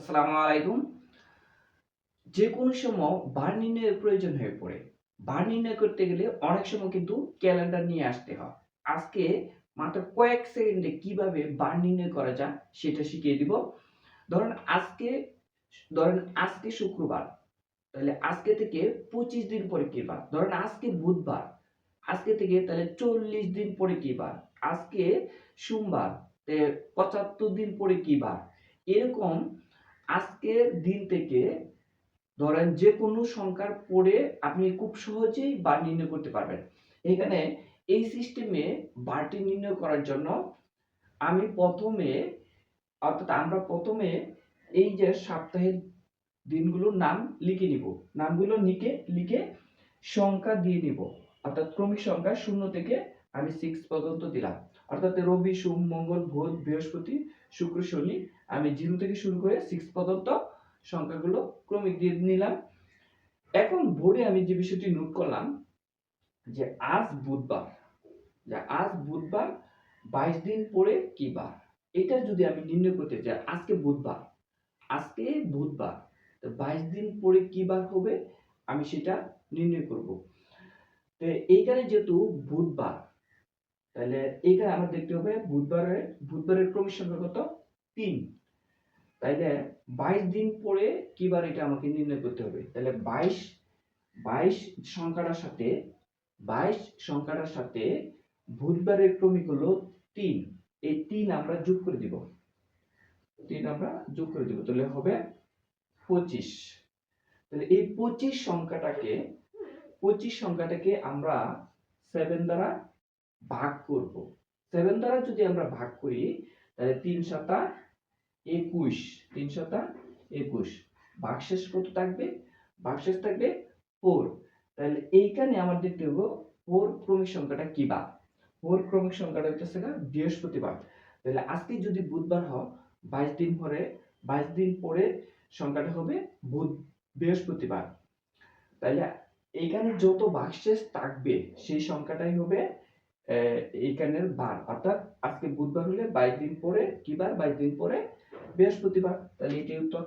আসসালামু আলাইকুম। যে কোনো সময় বার নির্ণয়ের প্রয়োজন হয়ে পড়ে। বার নির্ণয় করতে গেলে অনেক সময় কিন্তু ক্যালেন্ডার নিয়ে আসতে হয়। আজকে মাত্র কয়েক সেকেন্ডে কীভাবে বার নির্ণয় করা যায় সেটা শিখিয়ে দিব। ধরেন আজকে ধরেন আজকে শুক্রবার, তাহলে আজকে থেকে পঁচিশ দিন পরে কি বার? ধরেন আজকে বুধবার, আজকে থেকে তাহলে চল্লিশ দিন পরে কি বার? আজকে সোমবার পঁচাত্তর দিন পরে কি বার? এরকম আজকের দিন থেকে ধরেন যে কোনো সংখ্যার পরে আপনি খুব সহজেই বার নির্ণয় করতে পারবেন। এখানে এই সিস্টেমে বারটি নির্ণয় করার জন্য আমি প্রথমে, অর্থাৎ আমরা প্রথমে এই যে সপ্তাহের দিনগুলোর নাম লিখে নিব। নামগুলো লিখে লিখে সংখ্যা দিয়ে নিব। অর্থাৎ ক্রমিক সংখ্যা শূন্য থেকে আমি সিক্স পর্যন্ত দিলাম। অর্থাৎ রবি, সোম, মঙ্গল, বুধ, বৃহস্পতি, শুক্র, শনি, আমি জিরো থেকে শুরু করে সিক্স পর্যন্ত সংখ্যাগুলো ক্রমিক দিয়ে নিলাম। এখন বোর্ডে আমি যে বিষয়টি নোট করলাম, যে আজ বুধবার, যে আজ বুধবার বাইশ দিন পরে কি বার? এটা যদি আমি নির্ণয় করতে চাই, আজকে বুধবার আজকে বুধবার, তো বাইশ দিন পরে কি বার হবে? আমি সেটা নির্ণয় করব। তো এইখানে যেহেতু বুধবার তাহলে এইখানে আমার দেখতে হবে বুধবারের বুধবারের ক্রমিক সংখ্যা কত? তিন। তাইলে বাইশ দিন পরে কিবার এটা আমাকে নির্ণয় করতে হবে? তাহলে বাইশ বাইশ সংখ্যাটার সাথে, বাইশ সংখ্যাটার সাথে বুধবারের ক্রমিক হলো তিন। এই তিন আমরা যোগ করে দিব। তিন আমরা যোগ করে দিব, তাহলে হবে পঁচিশ। তাহলে এই পঁচিশ সংখ্যাটাকে পঁচিশ সংখ্যাটাকে আমরা সেভেন দ্বারা ভাগ করব। সেভেন দ্বারা যদি আমরা ভাগ করি, তাহলে তিন সাতা একুশ, তিন সাতা একুশ। ভাগশেষ কত থাকবে? ভাগশেষ থাকবে ফোর তাহলে এইখানে আমার দেখতে হব ফোর ক্রমিক সংখ্যাটা কি বা ফোর ক্রমিক সংখ্যাটা হচ্ছে না বৃহস্পতিবার। তাহলে আজকে যদি বুধবার হয়, বাইশ দিন পরে, বাইশ দিন পরে সংখ্যাটা হবে বুধ বৃহস্পতিবার। তাহলে এইখানে যত ভাগশেষ থাকবে, সেই সংখ্যাটাই হবে এইখানের বার। অর্থাৎ আজকে বুধবার হলে বাইশ দিন পরে কি বার বাইশ দিন পরে বৃহস্পতিবার। তাহলে এটাই উত্তর।